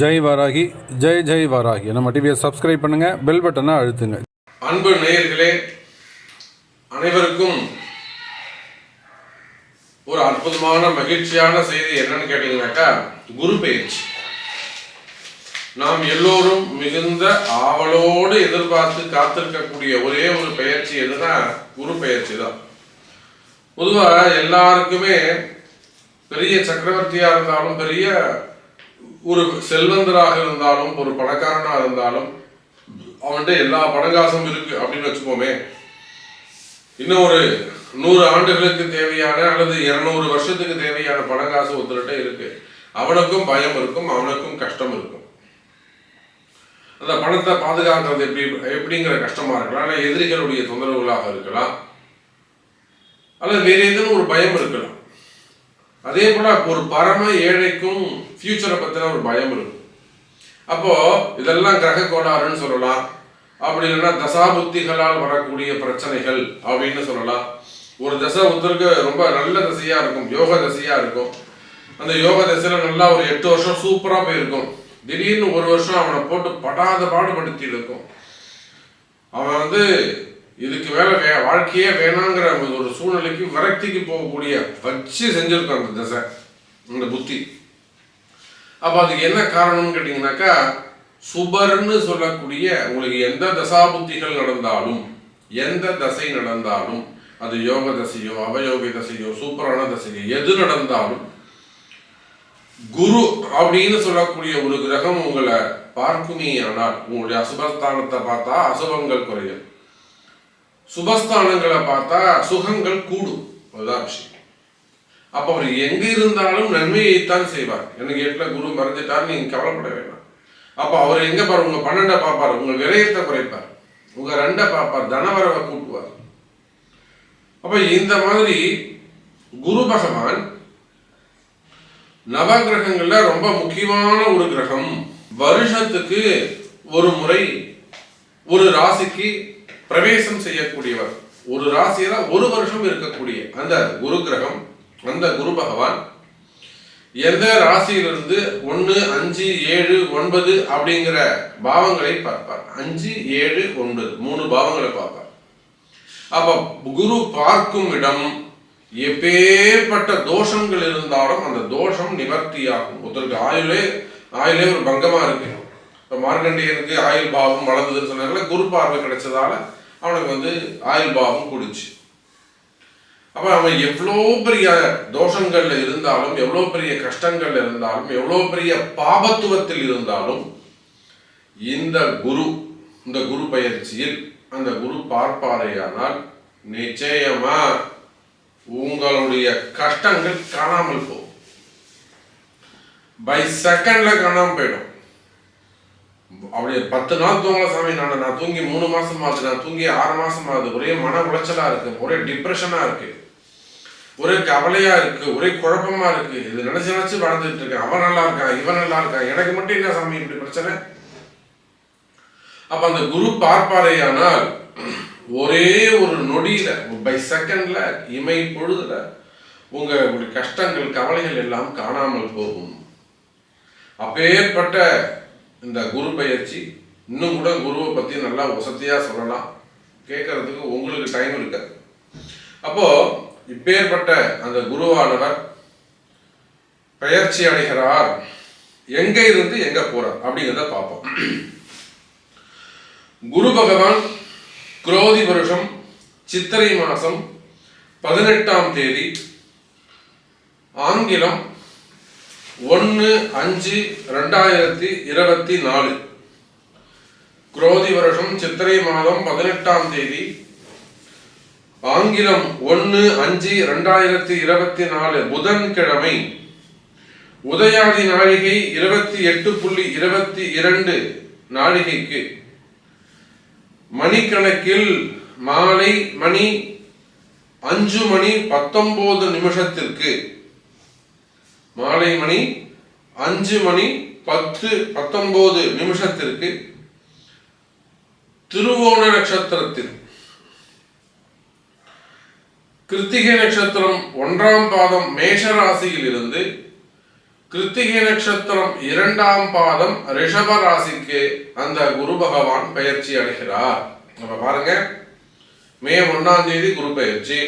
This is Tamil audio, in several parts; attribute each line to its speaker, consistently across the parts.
Speaker 1: ஜெய் வராகி ஜெய் ஜெய் வராகி. நம்ம டிவியை சப்ஸ்கிரைப் பண்ணுங்க பெல் பட்டனை அழுத்துங்க.
Speaker 2: அன்பு நேயர்களே அனைவருக்கும் ஒரு அற்புதமான மகிழ்ச்சியான செய்தி என்னன்னு கேட்டீங்கன்னாக்கா குரு பயிற்சி நாம் எல்லோரும் மிகுந்த ஆவலோடு எதிர்பார்த்து காத்திருக்கக்கூடிய ஒரே ஒரு பயிற்சி எதுனா குரு பயிற்சி தான். பொதுவாக எல்லாருக்குமே பெரிய சக்கரவர்த்தியாக இருந்தாலும் பெரிய ஒரு செல்வந்தராக இருந்தாலும் ஒரு பணக்காரனாக இருந்தாலும் அவன்கிட்ட எல்லா பணங்காசும் இருக்கு அப்படின்னு வச்சுக்கோமே. இன்னும் ஒரு நூறு ஆண்டுகளுக்கு தேவையான அல்லது இருநூறு வருஷத்துக்கு தேவையான பணங்காசு ஒருத்தர்கிட்ட இருக்கு. அவனுக்கும் பயம் இருக்கும் அவனுக்கும் கஷ்டம் இருக்கும். அந்த பணத்தை பாதுகாக்கிறது எப்படி எப்படிங்கிற கஷ்டமா இருக்கலாம் அல்ல எதிரிகளுடைய தொந்தரவுகளாக இருக்கலாம் அல்லது வேறு ஏதேனும் ஒரு பயம் இருக்கலாம். அதே போல ஒரு பரம ஏழைக்கும் ஃப்யூச்சரை பற்றின ஒரு பயம் இருக்கும் அப்போது இதெல்லாம் கிரக கோளாறுன்னு சொல்லலாம். அப்படி இல்லைன்னா தசாபுத்திகளால் வரக்கூடிய பிரச்சனைகள் அப்படின்னு சொல்லலாம். ஒரு தசை ஒருத்தருக்கு ரொம்ப நல்ல தசையாக இருக்கும் யோக தசையாக இருக்கும். அந்த யோக தசையில் நல்லா ஒரு எட்டு வருஷம் சூப்பராக போயிருக்கும். திடீர்னு ஒரு வருஷம் அவனை போட்டு படாத பாடுபடுத்தி இருக்கும். அவன் வந்து இதுக்கு வேலை வே வாழ்க்கையே வேணாங்கிற ஒரு சூழ்நிலைக்கு விரக்திக்கு போகக்கூடிய வச்சு செஞ்சுருக்கான் அந்த தசை அந்த புத்தி. அப்போ அதுக்கு என்ன காரணம்னு கேட்டிங்கனாக்கா சுபர்னு சொல்லக்கூடிய உங்களுக்கு எந்த தசாபுத்திகள் நடந்தாலும் எந்த தசை நடந்தாலும் அது யோக தசையோ அவயோக தசையோ சூப்பரான தசையோ எது நடந்தாலும் குரு அப்படின்னு சொல்லக்கூடிய ஒரு கிரகம் உங்களை பார்க்குமே ஆனால் உங்களுடைய அசுபஸ்தானத்தை பார்த்தா அசுபங்கள் குறையும். சுபஸ்தானங்களை பார்த்தா சுகங்கள் கூடும். அதுதான் விஷயம். அப்ப அவர் எங்க இருந்தாலும் நன்மையைத்தான் செய்வார். எனக்கு எட்டுல குரு மறைஞ்சிட்டார் நீங்க கவலைப்பட வேண்டாம். அப்ப அவர் எங்க பாரு உங்க பன்னெண்டை பார்ப்பார் உங்க விரயத்தை குறைப்பார். உங்க ரெண்டை பார்ப்பார் தனவரவை கூட்டுவார். அப்ப இந்த மாதிரி குரு பகவான் நவகிரகங்கள்ல ரொம்ப முக்கியமான ஒரு கிரகம். வருஷத்துக்கு ஒரு முறை ஒரு ராசிக்கு பிரவேசம் செய்யக்கூடியவர். ஒரு ராசியில ஒரு வருஷம் இருக்கக்கூடிய அந்த குரு கிரகம் அந்த குரு பகவான் எந்த ராசியிலிருந்து ஒன்று அஞ்சு ஏழு ஒன்பது அப்படிங்கிற பாவங்களை பார்ப்பார். அஞ்சு ஏழு ஒன்பது. மூணு பாவங்களை பார்ப்பார். அப்ப குரு பார்க்கும் இடம் எப்பேற்பட்ட தோஷங்கள் இருந்தாலும் அந்த தோஷம் நிவர்த்தியாகும். ஒருத்தருக்கு ஆயுளே ஆயுளே ஒரு பங்கமா இருக்கு. இப்போ மார்க்கண்டேயனுக்கு ஆயுள் பாவம் வளர்ந்ததுன்னு சொன்னாங்கல்ல குரு பார்வை கிடைச்சதால அவனுக்கு வந்து ஆயுள் பாவம் கூடுச்சு. அப்போ அவன் எவ்வளோ பெரிய தோஷங்களில் இருந்தாலும் எவ்வளோ பெரிய கஷ்டங்கள் இருந்தாலும் எவ்வளோ பெரிய பாபத்துவத்தில் இருந்தாலும் இந்த குரு இந்த குரு பயிற்சியில் அந்த குரு பார்ப்பாரையானால் நிச்சயமா உங்களுடைய கஷ்டங்கள் காணாமல் போகும். பை செகண்ட்ல காணாமல் போயிடும். அப்படியே பத்து நாள் தூங்கல சாமி நான் நான் தூங்கி மூணு மாசம் ஆகுது நான் தூங்கி ஆறு மாசம் ஆகுது. ஒரே மன உளைச்சலா இருக்கு ஒரே டிப்ரெஷனா இருக்கு. ஒரே கவலையா இருக்கு ஒரே குழப்பமா இருக்கு. இது நினைச்சு நினைச்சு வளர்ந்துட்டு இருக்கேன். அவன் நல்லா இருக்கான் இவன் நல்லா இருக்கான் எனக்கு மட்டும் என்ன சாமி இப்படி பிரச்சனை? அப்ப அந்த குரு பார்ப்பாரையானால் ஒரே ஒரு நொடியில பை செகண்ட்ல இமை பொழுதுல உங்களுடைய கஷ்டங்கள் கவலைகள் எல்லாம் காணாமல் போகும். அப்பேற்பட்ட இந்த குரு பயிற்சி இன்னும் கூட குருவை பத்தி நல்லா வசதியா சொல்லலாம். கேட்கறதுக்கு உங்களுக்கு டைம் இருக்காது. அப்போ இப்பேற்பட்ட அந்த குருவானவர் பெயர்ச்சி அடைகிறார் எங்க இருந்து எங்க போறார்? அப்படிங்கிறத பார்ப்போம். குரு பகவான் குரோதி வருஷம் சித்திரை மாசம் பதினெட்டாம் தேதி ஆங்கிலம் ஒன்று அஞ்சு ரெண்டாயிரத்தி இருபத்தி நாலு. குரோதி வருஷம் சித்திரை மாதம் பதினெட்டாம் தேதி ஆங்கிலம் ஒன்று அஞ்சு ரெண்டாயிரத்தி இருபத்தி நாலு புதன்கிழமை. உதயாதி நாழிகை இருபத்தி எட்டு புள்ளி இருபத்தி இரண்டு நாழிகைக்கு. மணிக்கணக்கில் மாலை மணி அஞ்சு மணி பத்தொன்பது நிமிஷத்திற்கு. மாலை மணி அஞ்சு மணி பத்து பத்தொன்பது நிமிஷத்திற்கு. திருவோண நட்சத்திரத்தில் கிருத்திகை நட்சத்திரம் ஒன்றாம் பாதம் மேஷ ராசியில் இருந்து கிருத்திகை நட்சத்திரம் இரண்டாம் பாதம் ரிஷப ராசிக்கு அந்த குரு பகவான் பயிற்சி அடைகிறார். நம்ம பாருங்க மே ஒன்னாம் தேதி குரு பயிற்சி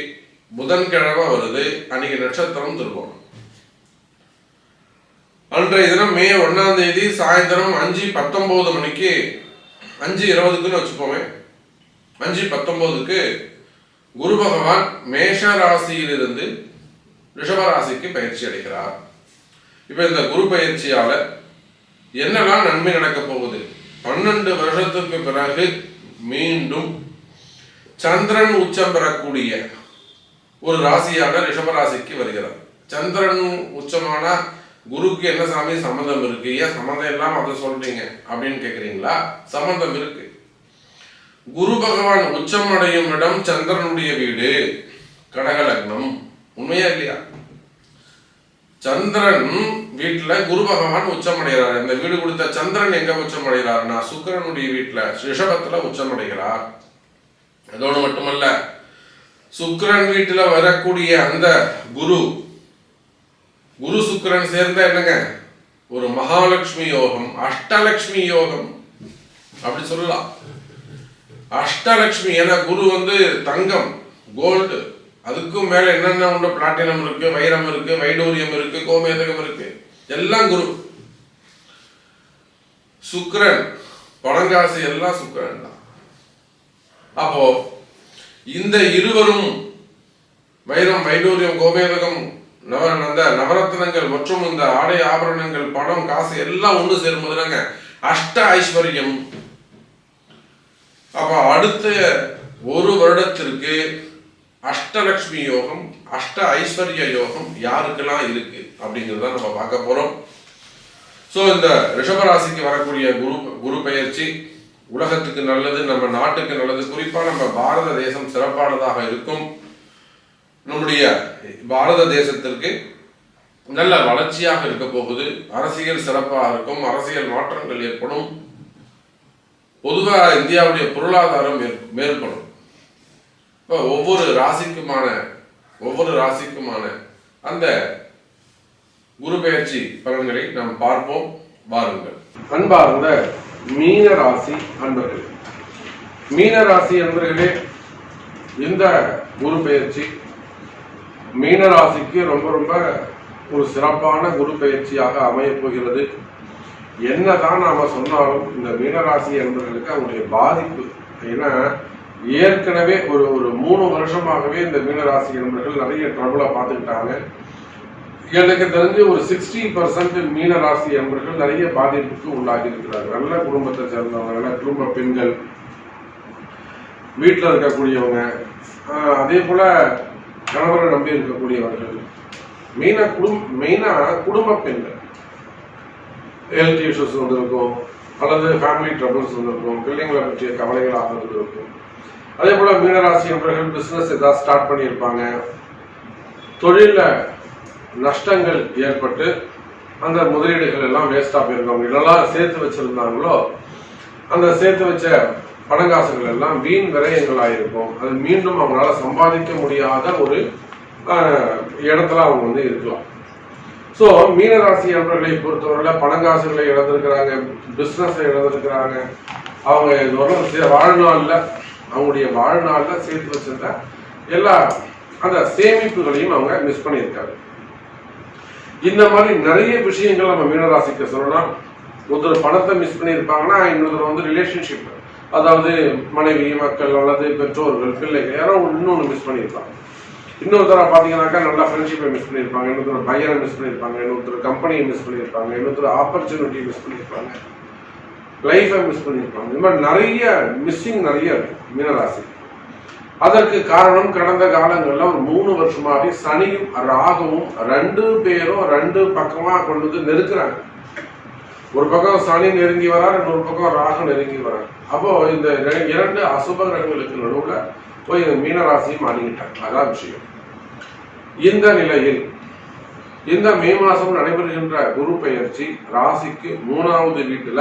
Speaker 2: புதன்கிழமை வருது அன்னைக்கு நட்சத்திரம் திருவோணம் அன்றைய தினம் மே ஒன்னாம் தேதி சாயந்தரம் அஞ்சு பத்தொன்பது மணிக்கு அஞ்சு இருபதுக்குன்னு வச்சுக்கோமே அஞ்சு பத்தொன்பதுக்கு குரு பகவான் மேஷ ராசியிலிருந்து ரிஷப ராசிக்கு பயிற்சி அடைகிறார் இப்போ இந்த குரு பயிற்சியால என்னெல்லாம் நன்மை நடக்க போகுது? பன்னெண்டு வருஷத்துக்கு பிறகு மீண்டும் சந்திரன் உச்சம் பெறக்கூடிய ஒரு ராசியாக ரிஷப ராசிக்கு வருகிறார். சந்திரன் உச்சமானா குருக்கு என்ன சாமி சம்மந்தம் இருக்கு? ஏன் சம்மந்தம் இல்லாமல் அதை சொல்றீங்க அப்படின்னு கேக்குறீங்களா? சம்மந்தம் இருக்கு. குரு பகவான் உச்சம் அடையும் இடம் சந்திரனுடைய வீடு. கனகலக்னம் உண்மையா இல்லையா? சந்திரன் வீட்டுல குரு பகவான் உச்சம் அடைகிறார் இந்த வீடு கொடுத்த சந்திரன் எங்க உச்சம் அடைகிறார்னா சுக்கிரனுடைய வீட்டுல ரிஷபத்துல உச்சம் அடைகிறார் அதோடு மட்டுமல்ல சுக்கிரன் வீட்டுல வரக்கூடிய அந்த குரு குரு சுக்கிரன் சேர்ந்த என்னங்க? ஒரு மகாலட்சுமி யோகம் அஷ்டலட்சுமி யோகம். அப்படி சொல்லலாம். அஷ்டலட்சுமி ஏன்னா குரு வந்து தங்கம் கோல்டு அதுக்கும் மேலே என்னென்ன உண்டு? பிளாட்டினம் இருக்கு வைரம் இருக்கு வைடூரியம் இருக்கு கோமேதகம் இருக்கு. எல்லாம் குரு. சுக்கரன் பழங்காசு எல்லாம் சுக்கரன் தான். அப்போ இந்த இருவரும் வைரம் வைடூரியம் கோமேதகம் நவ அந்த நவரத்னங்கள் மற்றும் இந்த ஆடை ஆபரணங்கள் பணம் காசு எல்லாம் ஒன்று சேரும்போதுனாங்க அஷ்ட ஐஸ்வர்யம் அப்போ அடுத்த ஒரு வருடத்திற்கு அஷ்டலக்ஷ்மி யோகம் அஷ்ட ஐஸ்வர்ய யோகம் யாருக்கெல்லாம் இருக்கு அப்படிங்கிறத நம்ம பார்க்க போறோம். ஸோ இந்த ரிஷபராசிக்கு வரக்கூடிய குரு குரு பயிற்சி உலகத்துக்கு நல்லது நம்ம நாட்டுக்கு நல்லது குறிப்பா நம்ம பாரத தேசம் சிறப்பானதாக இருக்கும். நம்முடைய பாரத தேசத்திற்கு நல்ல வளர்ச்சியாக இருக்க போகுது. அரசியல் சிறப்பாக இருக்கும் அரசியல் மாற்றங்கள் ஏற்படும். பொதுவாக இந்தியாவுடைய பொருளாதாரம் மேற்படும் இப்போ ஒவ்வொரு ராசிக்குமான ஒவ்வொரு ராசிக்குமான அந்த குரு பெயர்ச்சி பலன்களை நாம் பார்ப்போம் வாருங்கள். அன்பார்ந்த மீன ராசி அன்பர்களே மீன ராசி அன்பர்களே இந்த குரு பெயர்ச்சி மீன ராசிக்கு ரொம்ப ரொம்ப ஒரு சிறப்பான குரு பெயர்ச்சியாக அமையப் போகிறது. என்னதான் நாம சொன்னாலும் இந்த மீனராசி என்பவர்களுக்கு அவங்களுடைய பாதிப்பு. ஏன்னா ஏற்கனவே ஒரு ஒரு மூணு வருஷமாகவே இந்த மீனராசி என்பவர்கள் நிறைய ட்ரபுளை பார்த்துக்கிட்டாங்க. எனக்கு தெரிஞ்சு ஒரு சிக்ஸ்டி பர்சன்ட் மீனராசி என்பவர்கள் நிறைய பாதிப்புக்கு உள்ளாகி இருக்கிறாங்க நல்ல குடும்பத்தை சேர்ந்தவங்க நல்ல குடும்ப பெண்கள் வீட்டில் இருக்கக்கூடியவங்க அதே போல கணவரை நம்பி இருக்கக்கூடியவர்கள் மெயினாக குடும் மெயினாக குடும்ப பெண்கள். ஹெல்த் இஷ்யூஸ் வந்திருக்கும். அல்லது ஃபேமிலி ட்ரபிள்ஸ் வந்திருக்கும். பிள்ளைங்களை பற்றிய கவலைகள் ஆகிறது இருக்கும். அதே போல் மீனராசி என்பவர்கள் பிஸ்னஸ் ஏதாவது ஸ்டார்ட் பண்ணியிருப்பாங்க. தொழிலில் நஷ்டங்கள் ஏற்பட்டு அந்த முதலீடுகள் எல்லாம் வேஸ்டாக போயிருக்கோம் இதெல்லாம் சேர்த்து வச்சுருந்தாங்களோ அந்த சேர்த்து வச்ச பணங்காசுகள் எல்லாம் வீண் விரயங்கள் இருக்கும் அது மீண்டும் அவங்களால சம்பாதிக்க முடியாத ஒரு இடத்துல அவங்க வந்து இருக்கலாம். ஸோ மீனராசி அன்பர்களை பொறுத்தவரையில பணங்காசுகளை இழந்திருக்கிறாங்க பிஸ்னஸை இழந்திருக்கிறாங்க. அவங்க இதுவரை சே- வாழ்நாள்ல அவங்களுடைய வாழ்நாள்ல சேர்த்து வச்சிருந்த எல்லா அந்த சேமிப்புகளையும் அவங்க மிஸ் பண்ணியிருக்காங்க. இந்த மாதிரி நிறைய விஷயங்கள் நம்ம மீனராசிக்கு சொல்லலாம் ஒருத்தர் பணத்தை மிஸ் பண்ணியிருப்பாங்கன்னா இன்னொருத்தர் வந்து ரிலேஷன்ஷிப் அதாவது மனைவி மக்கள் அல்லது பெற்றோர்கள் பிள்ளைகள் யாரோ இன்னொன்று மிஸ் பண்ணியிருப்பாங்க. இன்னொருத்தர பார்த்தீங்கன்னாக்கா நல்லா ஃப்ரெண்ட்ஷிப்பை மிஸ் பண்ணியிருப்பாங்க இன்னொருத்தர் பையனை மிஸ் பண்ணியிருப்பாங்க இன்னொருத்தர் கம்பெனியை மிஸ் பண்ணியிருப்பாங்க இன்னொருத்தர் ஆப்பர்ச்சுனிட்டியை மிஸ் பண்ணியிருப்பாங்க. லைஃபை மிஸ் பண்ணியிருப்பாங்க. இந்த மாதிரி நிறைய மிஸ்ஸிங் நிறைய இருக்கு மீனராசி. அதற்கு காரணம் கடந்த காலங்களில் ஒரு மூணு வருஷமாவே சனியும் ராகவும் ரெண்டு பேரும் ரெண்டு பக்கமா கொண்டு வந்து நெருக்கிறாங்க. ஒரு பக்கம் சனி நெருங்கி வரார் இன்னொரு பக்கம் ராகு நெருங்கி வரார். அப்போ இந்த இரண்டு அசுப கிரகங்களுக்கு நடுவில் போய் மீனராசியும் மீனராசியை அதான் விஷயம். இந்த நிலையில் இந்த மே மாசம் நடைபெறுகின்ற குரு பெயர்ச்சி ராசிக்கு மூணாவது வீட்டுல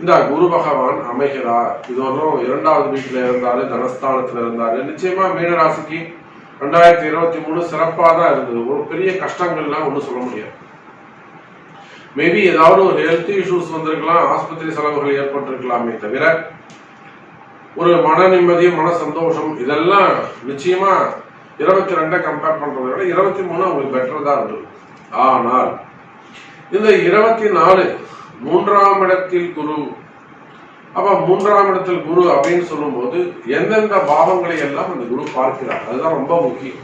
Speaker 2: இந்த குரு பகவான் அமைகிறார். இதுவரையும் இரண்டாவது வீட்டுல இருந்தாரு தனஸ்தானத்துல இருந்தாரு. நிச்சயமா மீனராசிக்கு ரெண்டாயிரத்தி இருபத்தி மூணு சிறப்பா தான் இருந்தது. ஒரு பெரிய கஷ்டங்கள்லாம் ஒன்றும் சொல்ல முடியாது. மேபி ஏதாவது ஒரு ஹெல்த் இஷ்யூஸ் வந்திருக்கலாம் ஆஸ்பத்திரி செலவுகள் ஏற்பட்டிருக்கலாமே தவிர ஒரு மன நிம்மதி மன சந்தோஷம் இதெல்லாம் நிச்சயமா இருபத்தி ரெண்டை கம்பேர் பண்றதை விட இருபத்தி மூணு அவங்களுக்கு பெட்டர் தான் இருந்தது ஆனால் இந்த இருபத்தி நாலு மூன்றாம் இடத்தில் குரு அப்ப மூன்றாம் இடத்தில் குரு அப்படின்னு சொல்லும்போது எந்தெந்த பாவங்களை எல்லாம் அந்த குரு பார்க்கிறார்? அதுதான் ரொம்ப முக்கியம்.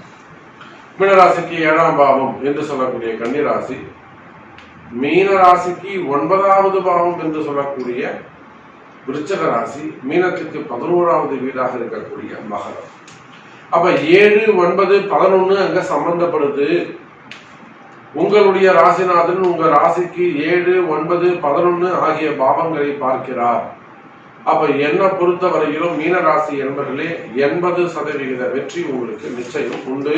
Speaker 2: மீனராசிக்கு ஏழாம் பாவம் என்று சொல்லக்கூடிய கன்னிராசி மீன ராசிக்கு ஒன்பதாவது பாவம் என்று சொல்லக்கூடிய விருச்சக ராசி மீனத்துக்கு பதினோராவது வீடாக இருக்கக்கூடிய மகரம். அப்ப ஏழு ஒன்பது பதினொன்னு அங்க சம்பந்தப்படுது. உங்களுடைய ராசிநாதன் உங்க ராசிக்கு ஏழு ஒன்பது பதினொன்னு ஆகிய பாவங்களை பார்க்கிறார். அப்ப என்ன பொறுத்தவரையிலும் மீன ராசி என்பர்களே எண்பது சதவிகித வெற்றி உங்களுக்கு நிச்சயம் உண்டு.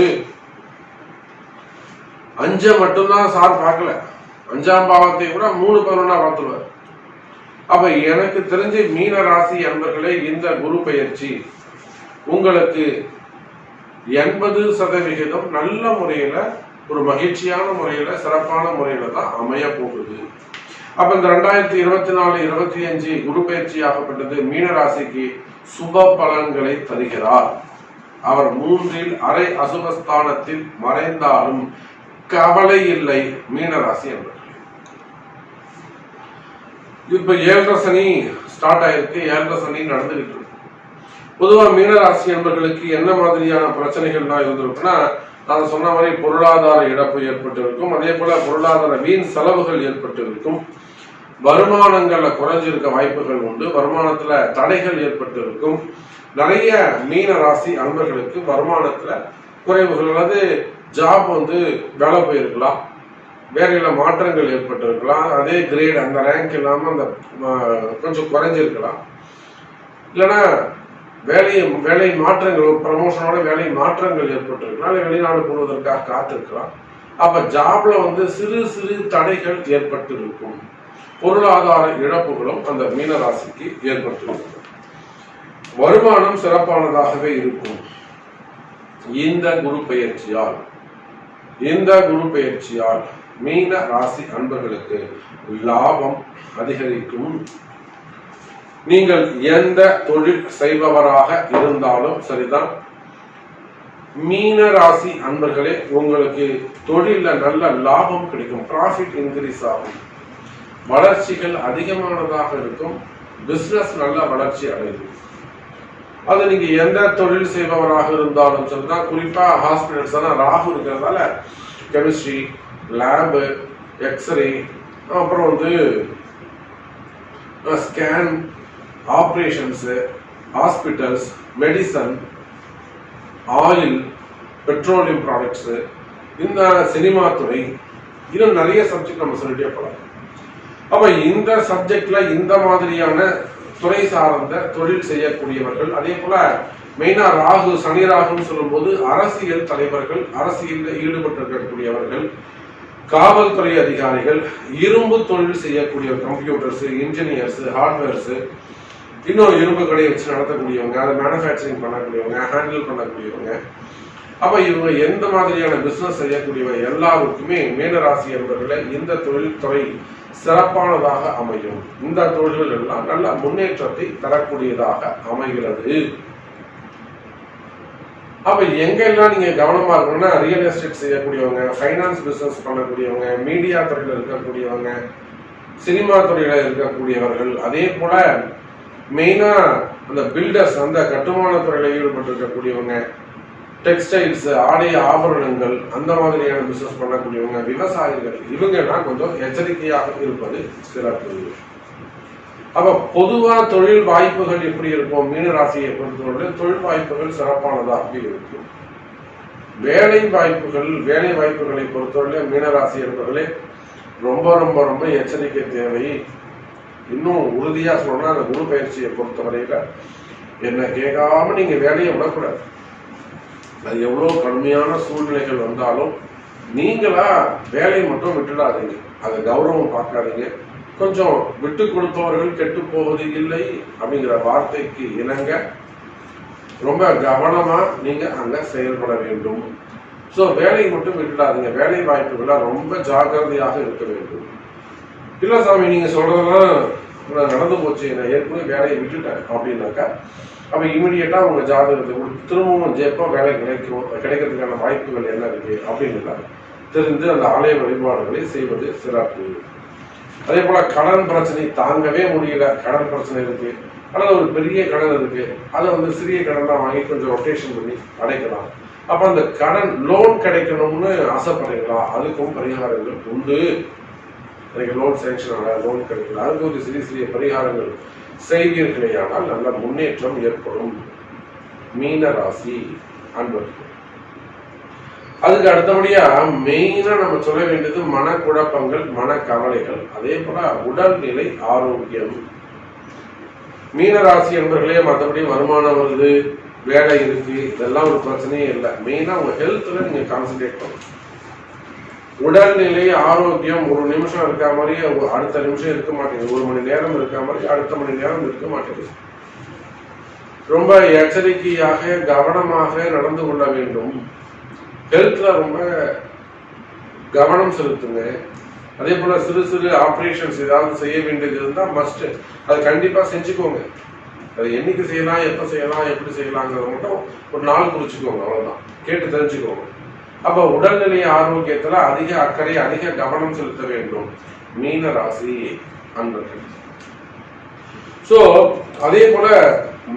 Speaker 2: அஞ்ச மட்டும்தான் சார் பார்க்கல. அஞ்சாம் பாவத்தை கூட மூணு பதினொன்னா பார்த்துருவார் அப்ப எனக்கு தெரிஞ்ச மீன ராசி அன்பர்களே இந்த குரு பயிற்சி உங்களுக்கு எண்பது சதவிகிதம் நல்ல முறையில ஒரு மகிழ்ச்சியான முறையில சிறப்பான முறையில தான் அமைய போகுது. அப்ப இந்த ரெண்டாயிரத்தி இருபத்தி நாலு இருபத்தி அஞ்சு குரு பயிற்சி ஆகப்பட்டது மீன ராசிக்கு சுப பலன்களை தருகிறார். அவர் மூன்றில் அரை அசுபஸ்தானத்தில் மறைந்தாலும் கவலை இல்லை மீனராசி என்பது இப்போ ஏழரை சனி ஸ்டார்ட் ஆயிருக்கு. ஏழரை சனி நடந்துகிட்டு இருக்கு. பொதுவா மீனராசி என்பர்களுக்கு என்ன மாதிரியான பிரச்சனைகள்லாம் இருந்திருக்குன்னா நான் சொன்ன மாதிரி பொருளாதார இழப்பு ஏற்பட்டிருக்கும். அதே போல பொருளாதார வீண் செலவுகள் ஏற்பட்டிருக்கும். வருமானங்கள்ல குறைஞ்சிருக்க வாய்ப்புகள் உண்டு. வருமானத்துல தடைகள் ஏற்பட்டிருக்கும். நிறைய மீன ராசி அன்பர்களுக்கு வருமானத்துல குறைவுகள். அல்லது ஜாப் வந்து வேலை போயிருக்கலாம். வேலையில மாற்றங்கள் ஏற்பட்டிருக்கலாம். அதே கிரேட் அந்த ரேங்க் இல்லாம அந்த கொஞ்சம் குறைஞ்சிருக்கலாம். இல்லைன்னா வேலை வேலை மாற்றங்கள் ப்ரமோஷனோட வேலை மாற்றங்கள் ஏற்பட்டிருக்கலாம். இல்லை வெளிநாடு போவதற்காக காத்திருக்கலாம். அப்ப ஜாப்ல வந்து சிறு சிறு தடைகள் ஏற்பட்டிருக்கும். பொருளாதார இழப்புகளும் அந்த மீனராசிக்கு ஏற்பட்டிருக்கும். வருமானம் சிறப்பானதாகவே இருக்கும். இந்த குரு பெயர்ச்சியால் இந்த குரு பெயர்ச்சியால் மீன ராசி அன்பர்களுக்கு லாபம் அதிகரிக்கும். நீங்கள் எந்த தொழில் செய்பவராக இருந்தாலும் சரிதான். மீன ராசி அன்பர்களே உங்களுக்கு தொழில நல்ல லாபம் கிடைக்கும். ப்ராஃபிட் இன்க்ரீஸ் ஆகும். வளர்ச்சிகள் அதிகமானதாக இருக்கும். பிசினஸ் நல்ல வளர்ச்சி அடையும். அது நீங்க எந்த தொழில் செய்பவராக இருந்தாலும் சரிதான். குறிப்பா ஹாஸ்பிட்டல்ஸ் ராகு இருக்கிறதால கெமிஸ்ட்ரி லேபு எக்ஸ்ரே அப்புறம் வந்து scan operations hospitals medicine oil petroleum products இந்த சினிமா துறை இன்னும் நிறைய சப்ஜெக்ட் நம்ம சொல்லிட்டே போகலாம் அப்போ இந்த சப்ஜெக்டில் இந்த மாதிரியான துறை சார்ந்த தொழில் செய்யக்கூடியவர்கள் அதே போல் மெயினாக ராகு சனி ராகுன்னு சொல்லும்போது அரசியல் தலைவர்கள் அரசியலில் ஈடுபட்டிருக்கக்கூடியவர்கள் காவல்துறை அதிகாரிகள் இரும்பு தொழில் செய்யக்கூடிய கம்ப்யூட்டர்ஸ் இன்ஜினியர்ஸ் ஹார்ட்வேர்ஸ் இன்னொரு இரும்பு கடையை வச்சு நடத்தக்கூடியவங்க அதை மேனுஃபேக்சரிங் பண்ணக்கூடியவங்க ஹேண்டில் பண்ணக்கூடியவங்க. அப்ப இவங்க எந்த மாதிரியான பிசினஸ் செய்யக்கூடியவங்க எல்லாருக்குமே மீனராசி என்பவர்களை இந்த தொழில்துறை சிறப்பானதாக அமையும். இந்த தொழில்கள் எல்லாம் நல்ல முன்னேற்றத்தை தரக்கூடியதாக அமைகிறது. அப்ப எங்கெல்லாம் நீங்க கவனமா இருக்கணும்னா ரியல் எஸ்டேட் செய்யக்கூடியவங்க ஃபைனான்ஸ் பிசினஸ் பண்ணக்கூடியவங்க மீடியா துறையில இருக்கக்கூடியவங்க சினிமா துறையில இருக்கக்கூடியவர்கள் அதே போல மெயினா அந்த பில்டர்ஸ் அந்த கட்டுமான துறையில ஈடுபட்டு இருக்கக்கூடியவங்க டெக்ஸ்டைல்ஸ் ஆடை ஆபரணங்கள் அந்த மாதிரியான பிசினஸ் பண்ணக்கூடியவங்க விவசாயிகள் இவங்கெல்லாம் கொஞ்சம் எச்சரிக்கையாக இருப்பது சிறப்பு. அப்ப பொதுவா தொழில் வாய்ப்புகள் எப்படி இருக்கும்? மீனராசியை பொறுத்தவரை தொழில் வாய்ப்புகள் சிறப்பானதாக இருக்கும் வேலை வாய்ப்புகள் வேலை வாய்ப்புகளை பொறுத்தவரை மீனராசி என்பவர்களே ரொம்ப ரொம்ப ரொம்ப எச்சரிக்கை தேவை. இன்னும் உறுதியா சொன்னா அந்த குரு பயிற்சியை பொறுத்தவரையில என்ன கேட்காம நீங்க வேலையை விடக்கூடாது. அது எவ்வளவு கடுமையான சூழ்நிலைகள் வந்தாலும் நீங்களா வேலையை மட்டும் விட்டுடாதீங்க. அதை கௌரவம் பார்க்காதீங்க. கொஞ்சம் விட்டு கொடுத்தவர்கள் கெட்டு போவது இல்லை அப்படிங்கிற வார்த்தைக்கு இணங்க ரொம்ப கவனமா நீங்க அங்க செயல்பட வேண்டும். ஸோ வேலையை மட்டும் விட்டுடாதீங்க. வேலை வாய்ப்புகளை ரொம்ப ஜாக்கிரதையாக இருக்க வேண்டும். இல்லை சாமி நீங்கள் சொல்கிறதெல்லாம் நான் நடந்து போச்சு. நான் ஏற்கனவே வேலையை விட்டுட்டேன் அப்படின்னாக்கா அப்போ இமீடியட்டாக உங்கள் ஜாதகத்தை கொடுத்து திரும்பவும் எப்போ வேலை கிடைக்கும் கிடைக்கிறதுக்கான வாய்ப்புகள் என்ன இருக்குது அப்படின்னு தெரிந்து அந்த ஆலய வழிபாடுகளை செய்வது சிறப்பு. அதே போல கடன் பிரச்சனை தாங்கவே முடியல கடன் பிரச்சனை இருக்கு. ஆனால் ஒரு பெரிய கடன் இருக்கு. அதை வந்து சிறிய கடனா வாங்கி கொஞ்சம் ரொட்டேஷன் பண்ணி அடைக்கலாம். அப்ப அந்த கடன் லோன் கிடைக்கணும்னு ஆசைப்படுறீங்களா? அதுக்கும் பரிகாரங்கள் உண்டு. எனக்கு லோன் சேங்ஷன் ஆகல லோன் கிடைக்கல. அதுக்கு ஒரு சிறிய சிறிய பரிகாரங்கள் செய்வீர்களேயானால் நல்ல முன்னேற்றம் ஏற்படும். மீன ராசி அன்பர்கள். அதுக்கு அடுத்தபடியா மெயினா நம்ம சொல்ல வேண்டியது மனக்குழப்பங்கள் மனக்கவலைகள். அதே போல உடல்நிலை ஆரோக்கியம். மீனராசி என்பர்களே மற்றபடி வருமானம் வருது வேலை இருக்கு இதெல்லாம் ஒரு பிரச்சனையே இல்லை. மெயினா உங்க ஹெல்த்ல நீங்க கான்சென்ட்ரேட் பண்ணணும். உடல்நிலை ஆரோக்கியம் ஒரு நிமிஷம் இருக்க மாதிரி அடுத்த நிமிஷம் இருக்க மாட்டேங்குது. ஒரு மணி நேரம் இருக்க மாதிரி அடுத்த மணி நேரம் இருக்க மாட்டேங்குது. ரொம்ப எச்சரிக்கையாக கவனமாக நடந்து கொள்ள வேண்டும். ஹெல்த்தில் ரொம்ப கவனம் செலுத்துங்க. அதே போல் சிறு சிறு ஆப்ரேஷன்ஸ் ஏதாவது செய்ய வேண்டியது இருந்தால் மஸ்ட்டு அது கண்டிப்பாக செஞ்சுக்கோங்க. அது என்னைக்கு செய்யலாம் எப்போ செய்யலாம் எப்படி செய்யலாங்கிறத மட்டும் ஒரு நாள் குறிச்சிக்கோங்க அவ்வளோதான் கேட்டு தெரிஞ்சுக்கோங்க. அப்போ உடல்நிலை ஆரோக்கியத்தில் அதிக அக்கறை அதிக கவனம் செலுத்த வேண்டும். மீன ராசி அன்பர்கள். ஸோ அதே போல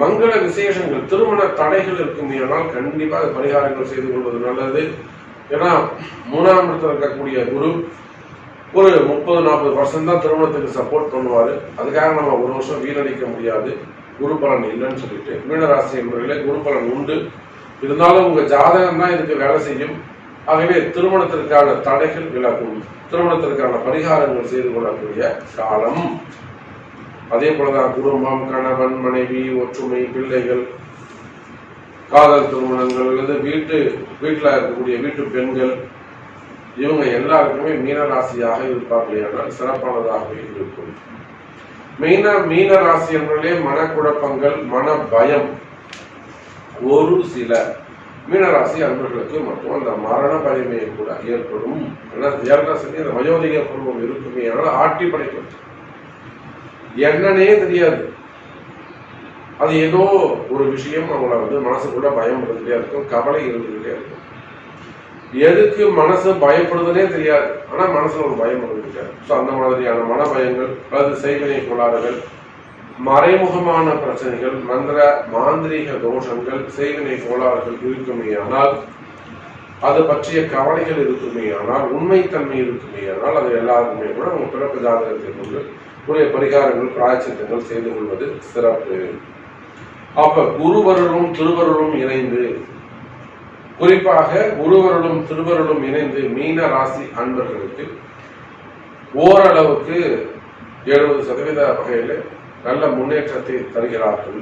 Speaker 2: மங்கள விசேஷங்கள் திருமண தடைகள் இருக்கும் கண்டிப்பா கண்டிப்பாக பரிகாரங்கள் செய்து கொள்வது நல்லது. ஏன்னா மூணாம் இடத்துல இருக்கக்கூடிய குரு ஒரு முப்பது நாற்பது பர்சன்ட் தான் திருமணத்துக்கு சப்போர்ட் பண்ணுவாரு. அதுக்காக நம்ம ஒரு வருஷம் வீணடிக்க முடியாது. குரு பலன் இல்லைன்னு சொல்லிட்டு மீனராசி என்பவர்களே குரு பலன் உண்டு. இருந்தாலும் உங்க ஜாதகம் தான் இதுக்கு வேலை செய்யும். ஆகவே திருமணத்திற்கான தடைகள் விலகும். திருமணத்திற்கான பரிகாரங்கள் செய்து கொள்ளக்கூடிய காலம். அதே போலதான் குடும்பம் கணவன் மனைவி ஒற்றுமை பிள்ளைகள் காதல் திருமணங்கள் அல்லது வீட்டு வீட்டில் இருக்கக்கூடிய வீட்டு பெண்கள் இவங்க எல்லாருக்குமே மீனராசியாக இருப்பார்கள் என்றால் சிறப்பானதாகவே இருக்கும். மெயினா மீன ராசி என்றாலே மனக்குழப்பங்கள் மன பயம் ஒரு சில மீனராசி அன்பர்களுக்கு மட்டும் அந்த மரண பயமே கூட ஏற்படும். ஏன்னா ஏழராசி அந்த வயோதிக பருவம் இருக்குமே ஆனால் ஆட்டி படைக்கும். என்னன்னே தெரியாது. அது ஏதோ ஒரு விஷயம் அவங்கள வந்து மனசுக்குள்ள பயம் இருந்துகிட்டே இருக்கும் கவலை இருந்துகிட்டே இருக்கும். எதுக்கு மனசு பயப்படுதுன்னே தெரியாது. ஆனா மனசுல ஒரு பயம் இருந்துகிட்டே ஸோ அந்த மாதிரியான மன பயங்கள் அல்லது செய்வினை கோளாறுகள் மறைமுகமான பிரச்சனைகள் மந்திர மாந்திரீக தோஷங்கள் செய்வினை கோளாறுகள் இருக்குமேயானால் அது பற்றிய கவலைகள் இருக்குமே ஆனால் உண்மைத்தன்மை இருக்குமே ஆனால் அது எல்லாருக்குமே கூட உங்க பிறப்பு ஜாதகத்தை கொண்டு உரிய பரிகாரங்கள் பிராய்ச்சித்தங்கள் செய்து கொள்வது சிறப்பு. அப்ப குருவருளும் திருவருளும் இணைந்து குறிப்பாக குருவருளும் திருவருளும் இணைந்து மீன ராசி அன்பர்களுக்கு ஓரளவுக்கு எழுபது சதவீத வகையில் நல்ல முன்னேற்றத்தை தருகிறார்கள்.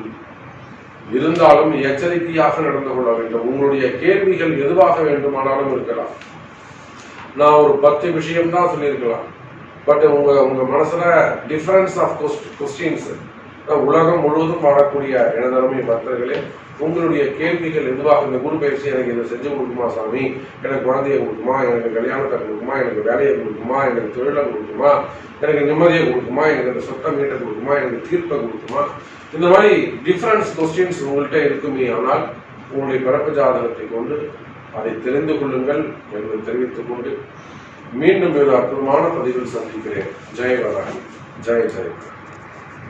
Speaker 2: இருந்தாலும் எச்சரிக்கையாக நடந்து கொள்ள வேண்டும். உங்களுடைய கேள்விகள் எதுவாக வேண்டுமானாலும் இருக்கலாம். நான் ஒரு பத்து விஷயம் தான் சொல்லியிருக்கலாம். பட் உங்க உங்க மனசுல டிஃபரன்ஸ் ஆஃப் கொஸ்டின்ஸ் உலகம் முழுவதும் வாழக்கூடிய எனதருமை பக்தர்களே உங்களுடைய கேள்விகள் எதுவாக இந்த குரு பயிற்சி எனக்கு இதை செஞ்சு கொடுக்குமா சாமி? எனக்கு குழந்தைய கொடுக்குமா? எனக்கு கல்யாணத்தை கொடுக்குமா? எனக்கு வேலையை கொடுக்குமா? எனக்கு தொழிலை கொடுக்குமா? எனக்கு நிம்மதியை கொடுக்குமா? எனக்கு இந்த சொத்தை மீட்டை கொடுக்குமா? எனக்கு தீர்ப்பை கொடுக்குமா? இந்த மாதிரி டிஃபரன்ஸ் கொஸ்டின்ஸ் உங்கள்கிட்ட இருக்குமே ஆனால் உங்களுடைய பிறப்பு ஜாதகத்தை கொண்டு அதை தெரிந்து கொள்ளுங்கள் என்று தெரிவித்துக் கொண்டு மீண்டும் ஒரு அற்புதமான பதிவில் சந்திக்கிறேன். ஜெய் வராகி. ஜெய் ஜெய்.